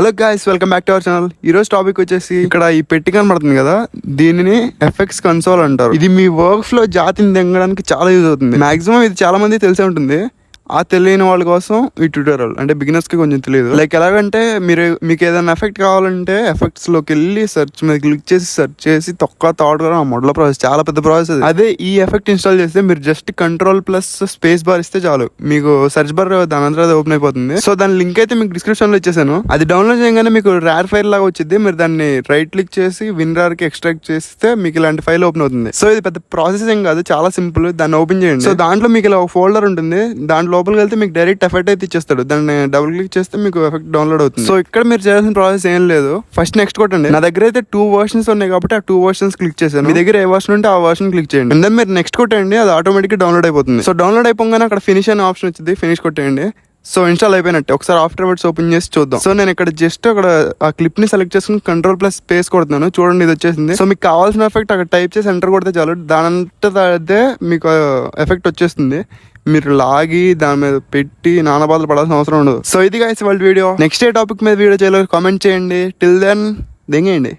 Hello guys welcome back to our channel ఈ రోజు topic వచ్చేసి ఇక్కడ ఈ పెట్టి కనబడుతుంది కదా? దీనిని ఎఫెక్ట్స్ కన్సోల్ అంటారు. ఇది మీ వర్క్ ఫ్లో జాతిని తెంగడానికి చాలా యూజ్ అవుతుంది. మాక్సిమం ఇది చాలా మంది తెలిసే ఉంటుంది. ఆ తెలియని వాళ్ళ కోసం ఈ ట్యూటోరియల్ అంటే బిగినర్స్కి కొంచెం తెలియదు. లైక్ ఎలాగంటే మీరు మీకు ఏదైనా ఎఫెక్ట్ కావాలంటే ఎఫెక్ట్స్లోకి వెళ్ళి సెర్చ్ మీద క్లిక్ చేసి సెర్చ్ చేసి తొక్క థాట్ ఆ మొదల ప్రాసెస్ చాలా పెద్ద ప్రాసెస్ అది. అదే ఈ ఎఫెక్ట్ ఇన్స్టాల్ చేస్తే మీరు just control plus space bar ఇస్తే చాలు. మీకు సెర్చ్ బార్ దాని అంతా ఓపెన్ అయిపోతుంది. సో దాని లింక్ అయితే మీకు డిస్క్రిప్షన్లో ఇచ్చేసాను. అది డౌన్లోడ్ చేయగానే మీకు ర్యార్ ఫైల్ లాగా వచ్చింది మీరు దాన్ని రైట్ క్లిక్ చేసి విన్రార్కి ఎక్స్ట్రాక్ట్ చేస్తే మీకు ఇలాంటి ఫైల్ ఓపెన్ అవుతుంది. సో ఇది పెద్ద ప్రాసెస్ ఏం కాదు చాలా సింపుల్ దాన్ని ఓపెన్ చేయండి. సో దాంట్లో మీకు ఇలా ఒక ఫోల్డర్ ఉంటుంది. దాంట్లో లోపలికి వెళ్తే మీకు డైరెక్ట్ ఎఫెక్ట్ అయితే ఇచ్చేస్తాడు. దాన్ని డబుల్ క్లిక్ చేస్తే మీకు ఎఫెక్ట్ డౌన్లోడ్ అవుతుంది. సో ఇక్కడ మీరు చేయాల్సిన ప్రాసెస్ ఏం లేదు. ఫస్ట్ నెక్స్ట్ కొట్టండి. నా దగ్గర అయితే టూ వర్షన్స్ ఉన్నాయి కాబట్టి ఆ టూ వర్షన్స్ క్లిక్ చేశాను. మీ దగ్గర ఏ వర్షన్ ఉంటే ఆ వర్షన్ క్లిక్ చేయండి. అండ్ దెన్ మీరు నెక్స్ట్ కొట్టండి అది ఆటోమేటిక్ డౌన్లోడ్ అయిపోతుంది. సో డౌన్లోడ్ అయిపోగానే అక్కడ ఫినిష్ అనే ఆప్షన్ వచ్చింది. ఫినిష్ కొట్టేయండి. సో ఇన్స్టాల్ అయిపోయినట్టే. ఒకసారి ఆఫ్టర్ వర్డ్స్ ఓపెన్ చేసి చూద్దాం. సో నేను ఇక్కడ జస్ట్ అక్కడ ఆ క్లిప్ని సెలెక్ట్ చేసుకుని కంట్రోల్ ప్లస్ స్పేస్ కొడుతున్నాను. చూడండి ఇది వచ్చేసింది. సో మీకు కావాల్సిన ఎఫెక్ట్ అక్కడ టైప్ చేసి ఎంటర్ కొడితే చాలు. దానంతట అదే మీకు ఎఫెక్ట్ వచ్చేస్తుంది. మీరు లాగి దాని మీద పెట్టి నాన్న బాధలు పడాల్సిన అవసరం ఉండదు. సో ఇది గైస్ వాళ్ళ వీడియో నెక్స్ట్ ఏ టాపిక్ మీద వీడియో చేయాలి కామెంట్ చేయండి. Till then దింగేయండి.